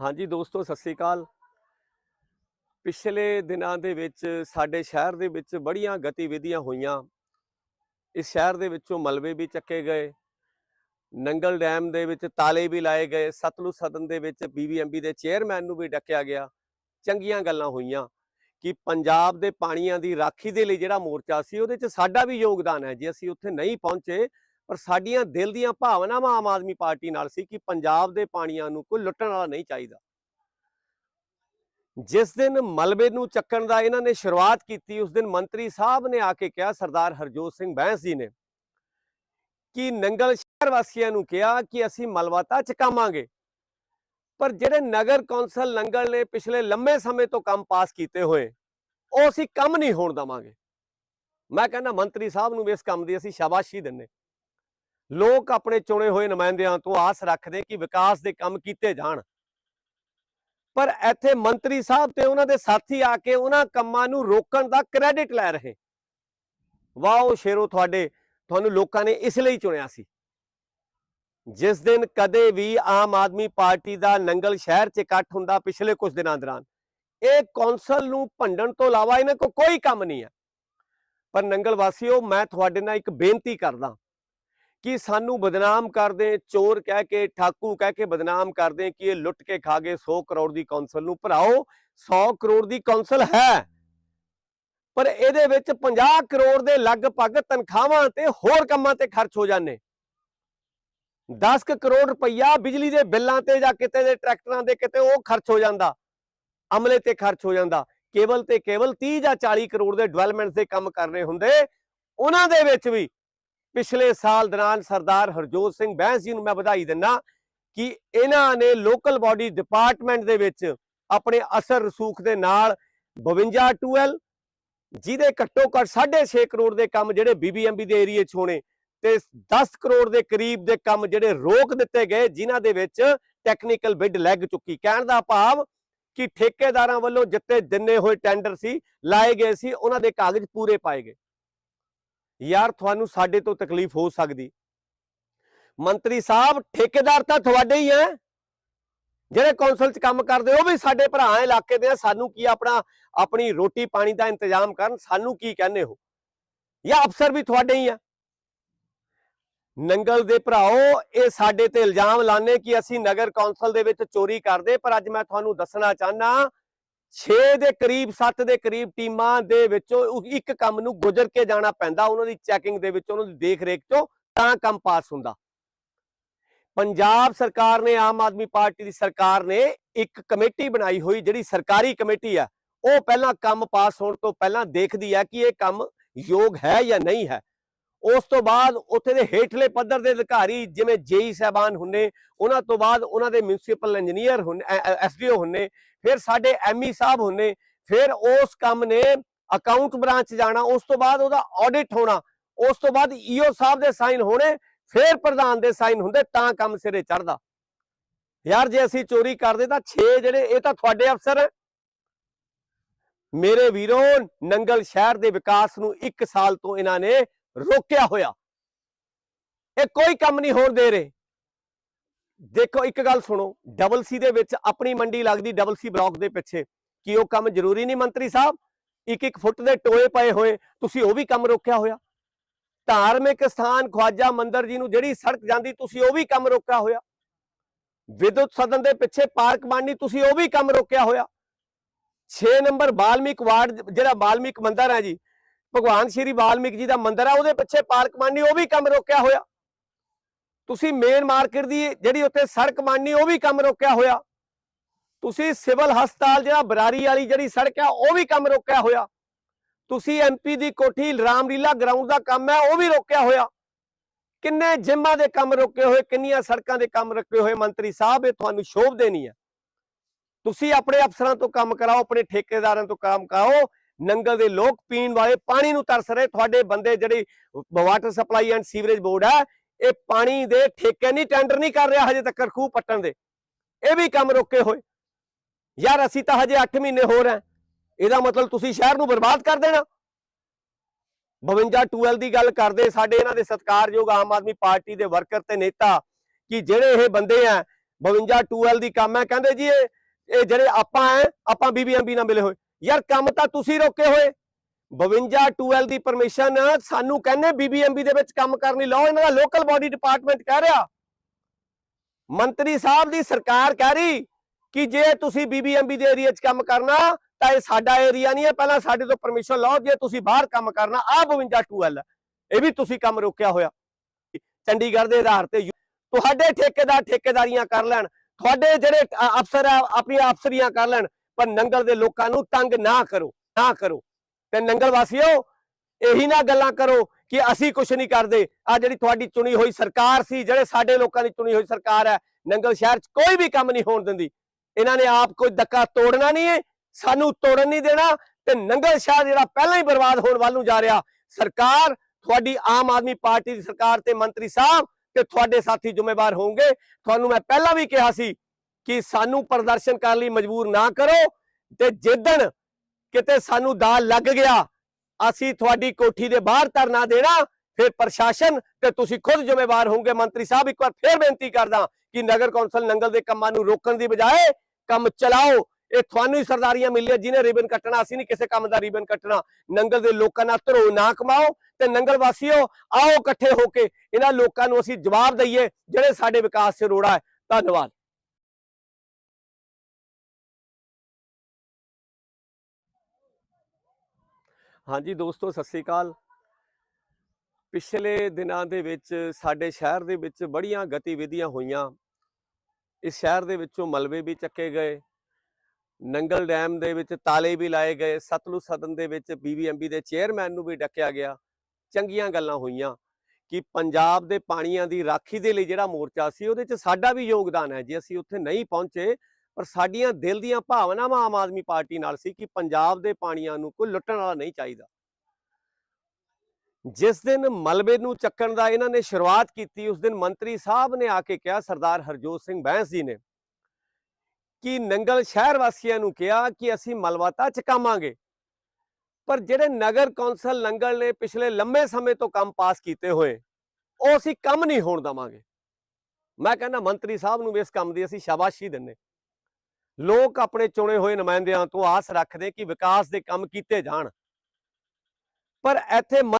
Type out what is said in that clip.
ਹਾਂਜੀ ਦੋਸਤੋ, ਸਤਿ ਸ੍ਰੀ ਅਕਾਲ। ਪਿਛਲੇ ਦਿਨਾਂ ਦੇ ਵਿੱਚ ਸਾਡੇ ਸ਼ਹਿਰ ਦੇ ਵਿੱਚ ਬੜੀਆਂ ਗਤੀਵਿਧੀਆਂ ਹੋਈਆਂ। ਇਸ ਸ਼ਹਿਰ ਦੇ ਵਿੱਚੋਂ ਮਲਬੇ ਵੀ ਚੱਕੇ ਗਏ। ਨੰਗਲ ਡੈਮ ਦੇ ਵਿੱਚ ਤਾਲੇ ਵੀ ਲਾਏ ਗਏ। ਸਤਲੁਜ ਸਦਨ ਦੇ ਵਿੱਚ ਬੀਬੀਐਮਬੀ ਦੇ ਚੇਅਰਮੈਨ ਨੂੰ ਵੀ ਡੱਕਿਆ ਗਿਆ। ਚੰਗੀਆਂ ਗੱਲਾਂ ਹੋਈਆਂ ਕਿ ਪੰਜਾਬ ਦੇ ਪਾਣੀਆਂ ਦੀ ਰਾਖੀ ਦੇ ਲਈ ਜਿਹੜਾ ਮੋਰਚਾ ਸੀ, ਉਹਦੇ 'ਚ ਸਾਡਾ ਵੀ ਯੋਗਦਾਨ ਹੈ। ਜੇ ਅਸੀਂ ਉੱਥੇ ਨਹੀਂ ਪਹੁੰਚੇ ਪਰ ਸਾਡੀਆਂ ਦਿਲ ਦੀਆਂ ਭਾਵਨਾਵਾਂ ਆਮ ਆਦਮੀ ਪਾਰਟੀ ਨਾਲ ਸੀ ਕਿ ਪੰਜਾਬ ਦੇ ਪਾਣੀਆਂ ਨੂੰ ਕੋਈ ਲੁੱਟਣ ਵਾਲਾ ਨਹੀਂ ਚਾਹੀਦਾ। ਜਿਸ ਦਿਨ ਮਲਬੇ ਨੂੰ ਚੱਕਣ ਦਾ ਇਹਨਾਂ ਨੇ ਸ਼ੁਰੂਆਤ ਕੀਤੀ, ਉਸ ਦਿਨ ਮੰਤਰੀ ਸਾਹਿਬ ਨੇ ਆ ਕੇ ਕਿਹਾ, ਸਰਦਾਰ ਹਰਜੋਤ ਸਿੰਘ ਬੈਂਸ ਜੀ ਨੇ, ਕਿ ਨੰਗਲ ਸ਼ਹਿਰ ਵਾਸੀਆਂ ਨੂੰ ਕਿਹਾ ਕਿ ਅਸੀਂ ਮਲਬਾ ਤਾਂ ਚਕਾਵਾਂਗੇ, ਪਰ ਜਿਹੜੇ ਨਗਰ ਕੌਂਸਲ ਨੰਗਲ ਨੇ ਪਿਛਲੇ ਲੰਮੇ ਸਮੇਂ ਤੋਂ ਕੰਮ ਪਾਸ ਕੀਤੇ ਹੋਏ, ਉਹ ਅਸੀਂ ਕੰਮ ਨਹੀਂ ਹੋਣ ਦਵਾਂਗੇ। ਮੈਂ ਕਹਿੰਦਾ, ਮੰਤਰੀ ਸਾਹਿਬ ਨੂੰ ਵੀ ਇਸ ਕੰਮ ਦੀ ਅਸੀਂ ਸ਼ਾਬਾਸ਼ੀ ਦਿੰਨੇ ਲੋਕ ਆਪਣੇ ਚੁਣੇ ਹੋਏ ਨੁਮਾਇੰਦਿਆਂ ਤੋਂ ਆਸ ਰੱਖਦੇ ਕਿ ਵਿਕਾਸ ਦੇ ਕੰਮ ਕੀਤੇ ਜਾਣ। ਪਰ ਇੱਥੇ ਮੰਤਰੀ ਸਾਹਿਬ ਤੇ ਉਹਨਾਂ ਦੇ ਸਾਥੀ ਆ ਕੇ ਉਹਨਾਂ ਕੰਮਾਂ ਨੂੰ ਰੋਕਣ ਦਾ ਕ੍ਰੈਡਿਟ ਲੈ ਰਹੇ। ਵਾਓ, ਸ਼ੇਰੋ ਤੁਹਾਡੇ, ਤੁਹਾਨੂੰ ਲੋਕਾਂ ਨੇ ਇਸ ਲਈ ਚੁਣਿਆ ਸੀ। ਜਿਸ ਦਿਨ ਕਦੇ ਵੀ ਆਮ ਆਦਮੀ ਪਾਰਟੀ ਦਾ ਨੰਗਲ ਸ਼ਹਿਰ 'ਚ ਇਕੱਠ ਹੁੰਦਾ ਪਿਛਲੇ ਕੁਝ ਦਿਨਾਂ ਦੌਰਾਨ, ਇਹ ਕੌਂਸਲ ਨੂੰ ਭੰਡਣ ਤੋਂ ਇਲਾਵਾ ਇਹਨਾਂ ਕੋਲ ਕੋਈ ਕੰਮ ਨਹੀਂ ਹੈ। ਪਰ ਨੰਗਲ ਵਾਸੀਓ, ਮੈਂ ਤੁਹਾਡੇ ਨਾਲ ਇੱਕ ਬੇਨਤੀ ਕਰਦਾ। ਕਿ ਸਾਨੂੰ ਬਦਨਾਮ ਕਰਦੇ, ਚੋਰ ਕਹਿ ਕੇ, ਠਾਕੂ ਕਹਿ ਕੇ ਬਦਨਾਮ ਕਰਦੇ ਕਿ ਇਹ ਲੁੱਟ ਕੇ ਖਾ ਗਏ 100 ਕਰੋੜ ਦੀ ਕੌਂਸਲ ਨੂੰ। ਭਰਾਓ 100 ਕਰੋੜ ਦੀ ਕੌਂਸਲ ਹੈ। ਪਰ ਇਹਦੇ ਵਿੱਚ 50 ਕਰੋੜ ਦੇ ਲਗਭਗ ਤਨਖਾਹਾਂ ਤੇ ਹੋਰ ਕੰਮਾਂ ਤੇ ਖਰਚ ਹੋ ਜਾਂਦੇ। 10 ਕਰੋੜ ਰੁਪਈਆ ਬਿਜਲੀ ਦੇ ਬਿੱਲਾਂ ਤੇ ਜਾਂ ਕਿਤੇ ਦੇ ਟਰੈਕਟਰਾਂ ਦੇ ਕਿਤੇ ਉਹ ਖਰਚ ਹੋ ਜਾਂਦਾ। ਅਮਲੇ ਤੇ ਖਰਚ ਹੋ ਜਾਂਦਾ। ਕੇਵਲ ਤੇ ਕੇਵਲ 30 ਜਾਂ 40 ਕਰੋੜ ਦੇ ਡਿਵੈਲਪਮੈਂਟ ਦੇ ਕੰਮ ਕਰਨੇ ਹੁੰਦੇ। ਉਹਨਾਂ ਦੇ ਵਿੱਚ ਵੀ ਪਿਛਲੇ ਸਾਲ ਦੌਰਾਨ ਸਰਦਾਰ ਹਰਜੋਤ ਸਿੰਘ ਬੈਂਸ ਜੀ ਨੂੰ ਮੈਂ ਵਧਾਈ ਦਿੰਦਾ ਕਿ ਇਹਨਾਂ ਨੇ ਲੋਕਲ ਬਾਡੀ ਡਿਪਾਰਟਮੈਂਟ ਦੇ ਵਿੱਚ ਆਪਣੇ ਅਸਰ ਰਸੂਖ ਦੇ ਨਾਲ 52 ਟੂਐਲ ਜਿਹਦੇ ਘੱਟੋ ਘੱਟ 6.5 ਕਰੋੜ ਦੇ ਕੰਮ ਜਿਹੜੇ ਬੀਬੀਐਮਬੀ ਦੇ ਏਰੀਏ 'ਚ ਹੋਣੇ ਤੇ 10 ਕਰੋੜ ਦੇ ਕਰੀਬ ਦੇ ਕੰਮ ਜਿਹੜੇ ਰੋਕ ਦਿੱਤੇ ਗਏ, ਜਿਨ੍ਹਾਂ ਦੇ ਵਿੱਚ ਟੈਕਨੀਕਲ ਬਿੱਡ ਲੱਗ ਚੁੱਕੀ। ਕਹਿਣ ਦਾ ਭਾਵ ਕਿ ਠੇਕੇਦਾਰਾਂ ਵੱਲੋਂ ਜਿੱਤੇ ਦਿੰਨੇ ਹੋਏ ਟੈਂਡਰ ਸੀ, ਲਾਏ ਗਏ ਸੀ, ਉਹਨਾਂ ਦੇ ਕਾਗਜ਼ ਪੂਰੇ ਪਾਏ ਗਏ। ਯਾਰ ਤੁਹਾਨੂੰ ਸਾਡੇ ਤੋਂ ਤਕਲੀਫ ਹੋ ਸਕਦੀ। ਮੰਤਰੀ ਸਾਹਿਬ, ਠੇਕੇਦਾਰ ਤਾਂ ਤੁਹਾਡੇ ਹੀ ਐ। ਜਿਹੜੇ ਕੌਂਸਲ 'ਚ ਕੰਮ ਕਰਦੇ, ਉਹ ਵੀ ਸਾਡੇ ਭਰਾ ਐ, ਇਲਾਕੇ ਦੇ ਸਾਨੂੰ ਕੀ ਆਪਣਾ, ਆਪਣੀ ਰੋਟੀ ਪਾਣੀ ਦਾ ਇੰਤਜ਼ਾਮ ਕਰਨ, ਸਾਨੂੰ ਕੀ ਕਹਿੰਦੇ ਹੋ? ਜਾਂ ਅਫਸਰ ਵੀ ਤੁਹਾਡੇ ਹੀ ਆ ਨੰਗਲ ਦੇ ਭਰਾਓ, ਇਹ ਸਾਡੇ ਤੇ ਇਲਜ਼ਾਮ ਲਾਣੇ ਕਿ ਅਸੀਂ ਨਗਰ ਕੌਂਸਲ ਦੇ ਵਿੱਚ ਚੋਰੀ ਕਰਦੇ, ਪਰ ਅੱਜ ਮੈਂ ਤੁਹਾਨੂੰ ਦੱਸਣਾ ਚਾਹਨਾ 6 ਦੇ ਕਰੀਬ 7 ਦੇ ਕਰੀਬ ਟੀਮਾਂ ਦੇ ਵਿੱਚੋਂ ਇੱਕ ਕੰਮ ਨੂੰ ਗੁਜ਼ਰ ਕੇ ਜਾਣਾ ਪੈਂਦਾ, ਉਹਨਾਂ ਦੀ ਚੈਕਿੰਗ ਦੇ ਵਿੱਚ, ਉਹਨਾਂ ਦੀ ਦੇਖ ਰੇਖ ਤੋਂ ਤਾਂ ਕੰਮ ਪਾਸ ਹੁੰਦਾ। ਪੰਜਾਬ ਸਰਕਾਰ ਨੇ, ਆਮ ਆਦਮੀ ਪਾਰਟੀ ਦੀ ਸਰਕਾਰ ਨੇ ਇੱਕ ਕਮੇਟੀ ਬਣਾਈ ਹੋਈ, ਜਿਹੜੀ ਸਰਕਾਰੀ ਕਮੇਟੀ ਆ, ਉਹ ਪਹਿਲਾਂ ਕੰਮ ਪਾਸ ਹੋਣ ਤੋਂ ਪਹਿਲਾਂ ਦੇਖਦੀ ਹੈ ਕਿ ਇਹ ਕੰਮ ਯੋਗ ਹੈ ਜਾਂ ਨਹੀਂ ਹੈ। ਉਸ ਤੋਂ ਬਾਅਦ ਉੱਥੇ ਦੇ ਹੇਠਲੇ ਪੱਧਰ ਦੇ ਅਧਿਕਾਰੀ ਜਿਵੇਂ ਜੇਈ ਸਾਹਿਬਾਨ ਹੁੰਨੇ ਉਹਨਾਂ ਤੋਂ ਬਾਅਦ ਉਹਨਾਂ ਦੇ ਮਿਊਨਿਸਪਲ ਇੰਜੀਨੀਅਰ ਹੁੰਨੇ ਐਸਡੀਓ ਹੁੰਨੇ ਫਿਰ ਸਾਡੇ ਐਮਈ ਸਾਹਿਬ ਹੁੰਨੇ ਫਿਰ ਉਸ ਕੰਮ ਨੇ ਅਕਾਊਂਟ ਬ੍ਰਾਂਚ ਜਾਣਾ, ਉਸ ਤੋਂ ਬਾਅਦ ਉਹਦਾ ਆਡਿਟ ਹੋਣਾ, ਉਸ ਤੋਂ ਬਾਅਦ ਈਓ ਸਾਹਿਬ ਦੇ ਸਾਈਨ ਹੋਣੇ, ਫਿਰ ਪ੍ਰਧਾਨ ਦੇ ਸਾਈਨ ਹੁੰਦੇ ਤਾਂ ਕੰਮ ਸਿਰੇ ਚੜਦਾ ਯਾਰ ਜੇ ਅਸੀਂ ਚੋਰੀ ਕਰਦੇ ਤਾਂ 6 ਜਿਹੜੇ, ਇਹ ਤਾਂ ਤੁਹਾਡੇ ਅਫਸਰ ਮੇਰੇ ਵੀਰੋ, ਨੰਗਲ ਸ਼ਹਿਰ ਦੇ ਵਿਕਾਸ ਨੂੰ 1 ਸਾਲ ਤੋਂ ਇਹਨਾਂ ਨੇ ਰੋਕਿਆ ਹੋਇਆ। ਇਹ ਕੋਈ ਕੰਮ ਨਹੀਂ ਹੋਣ ਦੇ ਰਹੇ। ਦੇਖੋ, ਇੱਕ ਗੱਲ ਸੁਣੋ। ਡਬਲ ਸੀ ਦੇ ਵਿੱਚ ਆਪਣੀ ਮੰਡੀ ਲੱਗਦੀ ਡਬਲ ਸੀ ਬਲਾਕ ਦੇ ਪਿੱਛੇ। ਕੀ ਉਹ ਕੰਮ ਜ਼ਰੂਰੀ ਨਹੀਂ ਮੰਤਰੀ ਸਾਹਿਬ? ਇੱਕ ਇੱਕ ਫੁੱਟ ਦੇ ਟੋਏ ਪਏ ਹੋਏ। ਤੁਸੀਂ ਉਹ ਵੀ ਕੰਮ ਰੋਕਿਆ ਹੋਇਆ। ਧਾਰਮਿਕ ਸਥਾਨ ਖਵਾਜਾ ਮੰਦਿਰ ਜੀ ਨੂੰ ਜਿਹੜੀ ਸੜਕ ਜਾਂਦੀ, ਤੁਸੀਂ ਉਹ ਵੀ ਕੰਮ ਰੋਕਿਆ ਹੋਇਆ। ਵਿਦੁੱਤ ਸਦਨ ਦੇ ਪਿੱਛੇ ਪਾਰਕ ਬਣਨੀ, ਤੁਸੀਂ ਉਹ ਵੀ ਕੰਮ ਰੋਕਿਆ ਹੋਇਆ। 6 ਨੰਬਰ ਬਾਲਮੀਕ ਵਾਰਡ, ਜਿਹੜਾ ਬਾਲਮੀਕ ਮੰਦਰ ਹੈ ਜੀ ਭਗਵਾਨ ਸ਼੍ਰੀ ਵਾਲਮੀਕ ਜੀ ਦਾ ਮੰਦਿਰ ਹੈ ਉਹਦੇ ਪਿੱਛੇ ਪਾਰਕ ਬਣਨੀ ਉਹ ਵੀ ਕੰਮ ਰੋਕਿਆ ਹੋਇਆ। ਤੁਸੀਂ ਮੇਨ ਮਾਰਕੀਟ ਦੀ, ਜਿਹੜੀ ਉੱਥੇ ਸੜਕ ਬਣਨੀ ਉਹ ਵੀ ਕੰਮ ਰੋਕਿਆ ਹੋਇਆ। ਤੁਸੀਂ ਸਿਵਲ ਹਸਪਤਾਲ, ਜਿਹੜਾ ਬਰਾਰੀ ਵਾਲੀ ਜਿਹੜੀ ਸੜਕ ਹੈ ਉਹ ਵੀ ਕੰਮ ਰੋਕਿਆ ਹੋਇਆ। ਤੁਸੀਂ ਐਮਪੀ ਦੀ ਕੋਠੀ, ਰਾਮਲੀਲਾ ਗਰਾਊਂਡ ਦਾ ਕੰਮ ਹੈ ਉਹ ਵੀ ਰੋਕਿਆ ਹੋਇਆ। ਕਿੰਨੇ ਜਿੰਮਾਂ ਦੇ ਕੰਮ ਰੋਕੇ ਹੋਏ, ਕਿੰਨੀਆਂ ਸੜਕਾਂ ਦੇ ਕੰਮ ਰੋਕੇ ਹੋਏ, ਮੰਤਰੀ ਸਾਹਿਬ, ਇਹ ਤੁਹਾਨੂੰ ਸ਼ੋਭ ਦੇਣੀ ਹੈ ਤੁਸੀਂ ਆਪਣੇ ਅਫਸਰਾਂ ਤੋਂ ਕੰਮ ਕਰਾਓ, ਆਪਣੇ ਠੇਕੇਦਾਰਾਂ ਤੋਂ ਕੰਮ ਕਰਾਓ ਨੰਗਲ ਦੇ ਲੋਕ ਪੀਣ ਵਾਲੇ ਪਾਣੀ ਨੂੰ ਤਰਸ ਰਹੇ। ਤੁਹਾਡੇ ਬੰਦੇ ਜਿਹੜੀ water supply and sewerage board ਹੈ, ਇਹ ਪਾਣੀ ਦੇ ਠੇਕੇ ਨਹੀਂ ਟੈਂਡਰ ਨਹੀਂ ਕਰ ਰਿਹਾ ਹਜੇ ਤੱਕ ਖੂਹ ਪੱਟਣ ਦੇ। ਇਹ ਵੀ ਕੰਮ ਰੋਕੇ ਹੋਏ। ਯਾਰ ਅਸੀਂ ਤਾਂ ਹਜੇ 8 ਮਹੀਨੇ ਹੋਰ ਹੈ। ਇਹਦਾ ਮਤਲਬ ਤੁਸੀਂ ਸ਼ਹਿਰ ਨੂੰ ਬਰਬਾਦ ਕਰ ਦੇਣਾ। 52 ਟੂਐਲ ਦੀ ਗੱਲ ਕਰਦੇ, ਸਾਡੇ ਇਹਨਾਂ ਦੇ ਸਤਿਕਾਰਯੋਗ ਆਮ ਆਦਮੀ ਪਾਰਟੀ ਦੇ ਵਰਕਰ ਤੇ ਨੇਤਾ ਕਿ ਜਿਹੜੇ ਇਹ ਬੰਦੇ ਆ 52 ਟੂਐਲ ਦੀ ਕੰਮ ਹੈ, ਕਹਿੰਦੇ ਜੀ ਇਹ ਜਿਹੜੇ ਆਪਾਂ ਹੈ, ਆਪਾਂ ਬੀਬੀਐਮਬੀ ਨਾਲ ਮਿਲੇ ਹੋਏ। ਯਾਰ ਕੰਮ ਤਾਂ ਤੁਸੀਂ ਰੋਕੇ ਹੋਏ। 52 ਟੂਐਲ ਦੀ ਪਰਮਿਸ਼ਨ ਸਾਨੂੰ ਕਹਿੰਦੇ ਬੀਬੀਐਮਬੀ ਦੇ ਵਿੱਚ ਕੰਮ ਕਰਨ। ਲਈ ਇਹਨਾਂ ਦਾ ਲੋਕਲ ਬਾਡੀ ਡਿਪਾਰਟਮੈਂਟ ਕਹਿ ਰਿਹਾ। ਮੰਤਰੀ ਸਾਹਿਬ ਦੀ ਸਰਕਾਰ ਕਹਿ ਰਹੀ ਕਿ ਜੇ ਤੁਸੀਂ ਬੀਬੀਐਮਬੀ ਦੇ ਏਰੀਆ 'ਚ ਕੰਮ ਕਰਨਾ, ਤਾਂ ਇਹ ਸਾਡਾ ਏਰੀਆ ਨਹੀਂ ਹੈ। ਪਹਿਲਾਂ ਸਾਡੇ ਤੋਂ ਪਰਮਿਸ਼ਨ ਲਓ, ਜੇ ਤੁਸੀਂ ਬਾਹਰ ਕੰਮ ਕਰਨਾ ਆ 52 ਟੂਐਲ ਇਹ ਵੀ ਤੁਸੀਂ ਕੰਮ ਰੋਕਿਆ ਹੋਇਆ। ਚੰਡੀਗੜ੍ਹ ਦੇ ਆਧਾਰ ਤੇ ਤੁਹਾਡੇ ਠੇਕੇਦਾਰ ਠੇਕੇਦਾਰੀਆਂ ਕਰ ਲੈਣ। ਤੁਹਾਡੇ ਜਿਹੜੇ ਅਫਸਰ ਆ, ਆਪਣੀਆਂ ਅਫਸਰੀਆਂ ਕਰ ਲੈਣ। ਪਰ ਨੰਗਲ ਦੇ ਲੋਕਾਂ ਨੂੰ ਤੰਗ ਨਾ ਕਰੋ ਨਾ ਕਰੋ। ਤੇ ਨੰਗਲ ਵਾਸੀਓ, ਇਹੀ ਨਾ ਗੱਲਾਂ ਕਰੋ ਕਿ ਅਸੀਂ ਕੁਝ ਨਹੀਂ ਕਰਦੇ। ਆ ਜਿਹੜੀ ਤੁਹਾਡੀ ਚੁਣੀ ਹੋਈ ਸਰਕਾਰ ਸੀ, ਜਿਹੜੇ ਸਾਡੇ ਲੋਕਾਂ ਦੀ ਚੁਣੀ ਹੋਈ ਸਰਕਾਰ ਹੈ, ਨੰਗਲ ਸ਼ਹਿਰ 'ਚ ਕੋਈ ਵੀ ਕੰਮ ਨਹੀਂ ਹੋਣ ਦਿੰਦੀ। ਇਹਨਾਂ ਨੇ ਆਪ ਕੋਈ ਧੱਕਾ ਤੋੜਨਾ ਨਹੀਂ ਹੈ, ਸਾਨੂੰ ਤੋੜਨ ਨਹੀਂ ਦੇਣਾ ਤੇ ਨੰਗਲ ਸ਼ਹਿਰ ਜਿਹੜਾ ਪਹਿਲਾਂ ਹੀ ਬਰਬਾਦ ਹੋਣ ਵੱਲ ਨੂੰ ਜਾ ਰਿਹਾ। ਸਰਕਾਰ, ਤੁਹਾਡੀ ਆਮ ਆਦਮੀ ਪਾਰਟੀ ਦੀ ਸਰਕਾਰ ਤੇ ਮੰਤਰੀ ਸਾਹਿਬ ਤੇ ਤੁਹਾਡੇ ਸਾਥੀ ਜ਼ਿੰਮੇਵਾਰ ਹੋਣਗੇ। ਤੁਹਾਨੂੰ ਮੈਂ ਪਹਿਲਾਂ ਵੀ ਕਿਹਾ ਸੀ ਕਿ ਸਾਨੂੰ ਪ੍ਰਦਰਸ਼ਨ ਕਰਨ ਲਈ ਮਜਬੂਰ ਨਾ ਕਰੋ ਤੇ ਜਿੱਦਣ ਕਿਤੇ ਸਾਨੂੰ ਦਾਲ ਲੱਗ ਗਿਆ, ਅਸੀਂ ਤੁਹਾਡੀ ਕੋਠੀ ਦੇ ਬਾਹਰ ਧਰਨਾ ਦੇਣਾ, ਫਿਰ ਪ੍ਰਸ਼ਾਸਨ ਤੇ ਤੁਸੀਂ ਖੁਦ ਜ਼ਿੰਮੇਵਾਰ ਹੋਵੋਗੇ। ਮੰਤਰੀ ਸਾਹਿਬ, ਇੱਕ ਵਾਰ ਫੇਰ ਬੇਨਤੀ ਕਰਦਾ ਕਿ ਨਗਰ ਕੌਂਸਲ ਨੰਗਲ ਦੇ ਕੰਮਾਂ ਨੂੰ ਰੋਕਣ ਦੀ ਬਜਾਏ ਕੰਮ ਚਲਾਓ। ਇਹ ਤੁਹਾਨੂੰ ਹੀ ਸਰਦਾਰੀਆਂ ਮਿਲੀਆਂ ਜਿਹਨੇ ਰਿਬਨ ਕੱਟਣਾ, ਅਸੀਂ ਨਹੀਂ ਕਿਸੇ ਕੰਮ ਦਾ ਰਿਬਨ ਕੱਟਣਾ। ਨੰਗਲ ਦੇ ਲੋਕਾਂ ਨਾਲ ਧਰੋ ਨਾ ਕਮਾਓ ਤੇ ਨੰਗਲ ਵਾਸੀਓ, ਆਓ ਇਕੱਠੇ ਹੋ ਕੇ ਇਹਨਾਂ ਲੋਕਾਂ ਨੂੰ ਅਸੀਂ ਜਵਾਬ ਦਈਏ, ਜਿਹੜੇ ਸਾਡੇ ਵਿਕਾਸ 'ਚ ਰੋੜਾ ਹੈ। ਧੰਨਵਾਦ। ਹਾਂਜੀ ਦੋਸਤੋ, ਸਤਿ ਸ੍ਰੀ ਅਕਾਲ। ਪਿਛਲੇ ਦਿਨਾਂ ਦੇ ਵਿੱਚ ਸਾਡੇ ਸ਼ਹਿਰ ਦੇ ਵਿੱਚ ਬੜੀਆਂ ਗਤੀਵਿਧੀਆਂ ਹੋਈਆਂ। ਇਸ ਸ਼ਹਿਰ ਦੇ ਵਿੱਚੋਂ ਮਲਬੇ ਵੀ ਚੱਕੇ ਗਏ। ਨੰਗਲ ਡੈਮ ਦੇ ਵਿੱਚ ਤਾਲੇ ਵੀ ਲਾਏ ਗਏ। ਸਤਲੁਜ ਸਦਨ ਦੇ ਵਿੱਚ ਬੀਬੀਐਮਬੀ ਦੇ ਚੇਅਰਮੈਨ ਨੂੰ ਵੀ ਡੱਕਿਆ ਗਿਆ। ਚੰਗੀਆਂ ਗੱਲਾਂ ਹੋਈਆਂ ਕਿ ਪੰਜਾਬ ਦੇ ਪਾਣੀਆਂ ਦੀ ਰਾਖੀ ਦੇ ਲਈ ਜਿਹੜਾ ਮੋਰਚਾ ਸੀ, ਉਹਦੇ 'ਚ ਸਾਡਾ ਵੀ ਯੋਗਦਾਨ ਹੈ। ਜੇ ਅਸੀਂ ਉੱਥੇ ਨਹੀਂ ਪਹੁੰਚੇ ਪਰ ਸਾਡੀਆਂ ਦਿਲ ਦੀਆਂ ਭਾਵਨਾਵਾਂ ਆਮ ਆਦਮੀ ਪਾਰਟੀ ਨਾਲ ਸੀ ਕਿ ਪੰਜਾਬ ਦੇ ਪਾਣੀਆਂ ਨੂੰ ਕੋਈ ਲੁੱਟਣ ਵਾਲਾ ਨਹੀਂ ਚਾਹੀਦਾ। ਜਿਸ ਦਿਨ ਮਲਬੇ ਨੂੰ ਚੱਕਣ ਦਾ ਇਹਨਾਂ ਨੇ ਸ਼ੁਰੂਆਤ ਕੀਤੀ, ਉਸ ਦਿਨ ਮੰਤਰੀ ਸਾਹਿਬ ਨੇ ਆ ਕੇ ਕਿਹਾ, ਸਰਦਾਰ ਹਰਜੋਤ ਸਿੰਘ ਬੈਂਸ ਜੀ ਨੇ, ਕਿ ਨੰਗਲ ਸ਼ਹਿਰ ਵਾਸੀਆਂ ਨੂੰ ਕਿਹਾ ਕਿ ਅਸੀਂ ਮਲਵਾਤਾ ਚਕਾਵਾਂਗੇ, ਪਰ ਜਿਹੜੇ ਨਗਰ ਕੌਂਸਲ ਨੰਗਲ ਨੇ ਪਿਛਲੇ ਲੰਮੇ ਸਮੇਂ ਤੋਂ ਕੰਮ ਪਾਸ ਕੀਤੇ ਹੋਏ, ਉਹ ਅਸੀਂ ਕੰਮ ਨਹੀਂ ਹੋਣ ਦਵਾਂਗੇ। ਮੈਂ ਕਹਿੰਦਾ, ਮੰਤਰੀ ਸਾਹਿਬ ਨੂੰ ਵੀ ਇਸ ਕੰਮ ਦੀ ਅਸੀਂ ਸ਼ਾਬਾਸ਼ੀ ਦਿੰਨੇ ਲੋਕ ਆਪਣੇ ਚੁਣੇ ਹੋਏ ਨੁਮਾਇੰਦਿਆਂ ਤੋਂ ਆਸ ਰੱਖਦੇ ਕਿ ਵਿਕਾਸ ਦੇ ਕੰਮ ਕੀਤੇ ਜਾਣ। ਪਰ ਇੱਥੇ